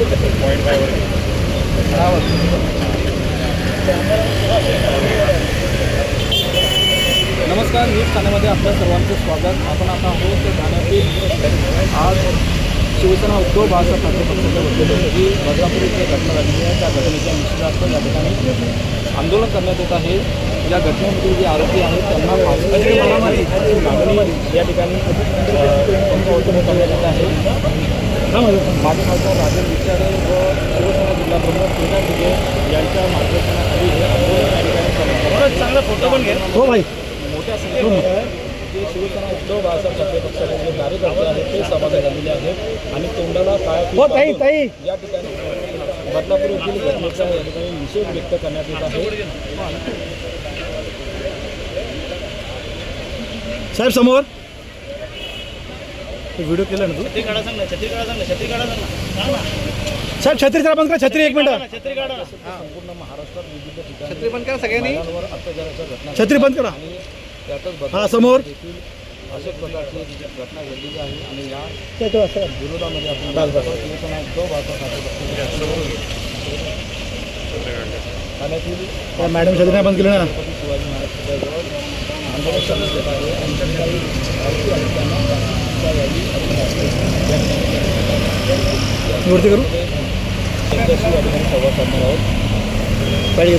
नमस्कार, न्यूज़ ठाण्यामध्ये आपल्या सर्वांचं स्वागत. आपण आता आहोत ठाण्यातील आज शिवसेना उद्धव बाळासाहेब ठाकरे पक्षाच्या वतीने जी बदलापूर इथे घटना झालेली आहे. त्या घटनेच्या निषेधार्थ या ठिकाणी आंदोलन करण्यात येत आहे. या घटनेमध्ये जे आरोपी आहेत, त्यांना मागणी या ठिकाणी करण्यात माजी खासदार राजन विचारे व शिवसेना जिल्हाप्रमुख श्रीकांत दिघे यांच्या मार्गदर्शनाखाली हे चांगला फ़ोटो घे हो भाई। मोठ्या संख्येने जे शिवसेना उद्धव बाळासाहेब ठाकरे पक्षाचे जे कार्यकर्ते आहेत ते तोंडाला काय हो, ताई निषेध व्यक्त करण्यात येत समोर। व्हिडिओ केला ना तू छत्री काढा सांग ना छत्री काढा सांग ना छत्री काढा सांग ना सांग ना. साहेब छत्री जरा बंद करा छत्री एक मिनिट। छत्री काढा संपूर्ण महाराष्ट्रात विविध ठिकाणी छत्री पण करा सगळ्यांनी. अत्याचाराच्या घटना छत्री बंद करा. त्यातच हा, समोर. प्रकारची घटना घडलेली आहे आणि या विरोधामध्ये आपण ठाण्यातील मॅडम छत्री बंद केली ना. शिवाजी महाराज आंदोलन आहे आणि त्यांना वरती करू त्यांच्याशी या ठिकाणी संवाद साधणार आहोत पाहिजे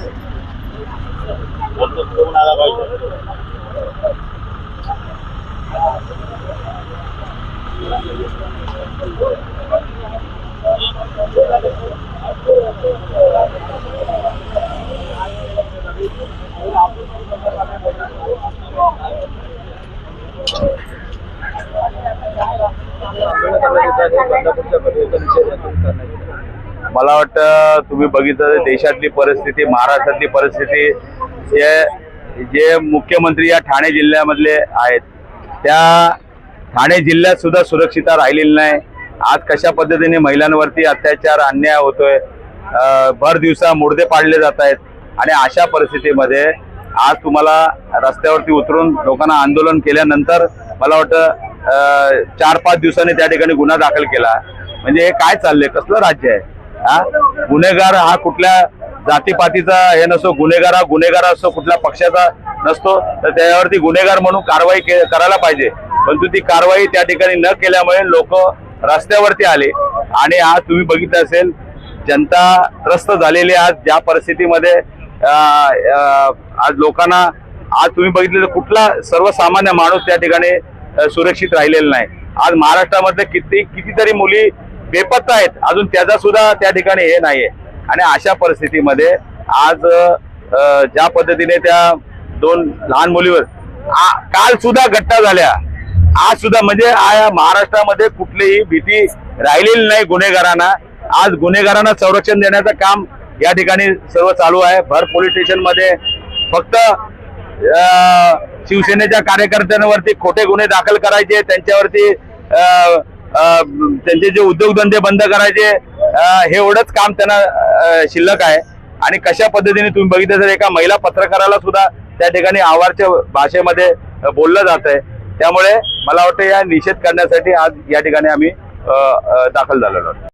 लेफ्ट राईट लेफ्ट राईट कधी गाडी भेटली? मला वाटतं तुम्ही बघितलं देशातली परिस्थिती महाराष्ट्रातली परिस्थिती जे जे मुख्यमंत्री या ठाणे जिल्ह्यामधले आहेत त्या ठाणे जिल्ह्यात सुद्धा सुरक्षितता राहिलेली नाही. आज कशा पद्धतीने महिलांवरती अत्याचार अन्याय होतोय भर दिवसा मुर्दे पाडले जात आहेत आणि अशा परिस्थितीमध्ये आज तुम्हाला रस्त्यावरती उतरून लोकांना आंदोलन केल्यानंतर मला वाटतं चार पाच दिवसांनी त्या ठिकाणी गुन्हा दाखल केला. म्हणजे हे काय चाललंय? कसलं राज्य आहे? हा? गुन्हेगार हा कुठल्या जातीपातीचा हे नसतो गुन्हेगार हा गुन्हेगार असतो कुठल्या पक्षाचा नसतो तर त्याच्यावरती गुन्हेगार म्हणून कारवाई के- करायला पाहिजे. परंतु ती कारवाई त्या ठिकाणी न केल्यामुळे लोक रस्त्यावरती आले. आणि आज तुम्ही बघितलं असेल जनता त्रस्त झालेली आज ज्या परिस्थितीमध्ये आज लोकांना आज तुम्ही बघितलं तर कुठला सर्वसामान्य माणूस त्या ठिकाणी सुरक्षित राहिलेला नाही. आज महाराष्ट्रामध्ये किती कितीतरी मुली बेपत्ता आहेत. अजून त्याचा सुद्धा त्या ठिकाणी हे नाहीये. आणि अशा परिस्थितीमध्ये आज ज्या पद्धतीने त्या दोन लहान मुलीवर आ- काल सुद्धा घटना झाल्या. आज सुद्धा म्हणजे महाराष्ट्रामध्ये कुठलीही भीती राहिलेली नाही गुन्हेगारांना. आज गुन्हेगारांना संरक्षण देण्याचं काम या ठिकाणी सर्व चालू आहे. भर पोलीस स्टेशनमध्ये फक्त शिवसेनेच्या कार्यकर्त्यांवरती खोटे गुन्हे दाखल करायचे त्यांच्यावरती त्यांचे जे उद्योगधंदे बंद करायचे हे एवढंच काम त्यांना शिल्लक आहे. आणि कशा पद्धतीने तुम्ही बघितलं तर एका महिला पत्रकाराला सुद्धा त्या ठिकाणी आवारच्या भाषेमध्ये बोललं जात आहे. त्यामुळे मला वाटतं या निषेध करण्यासाठी आज या ठिकाणी आम्ही दाखल झालेलो आहोत.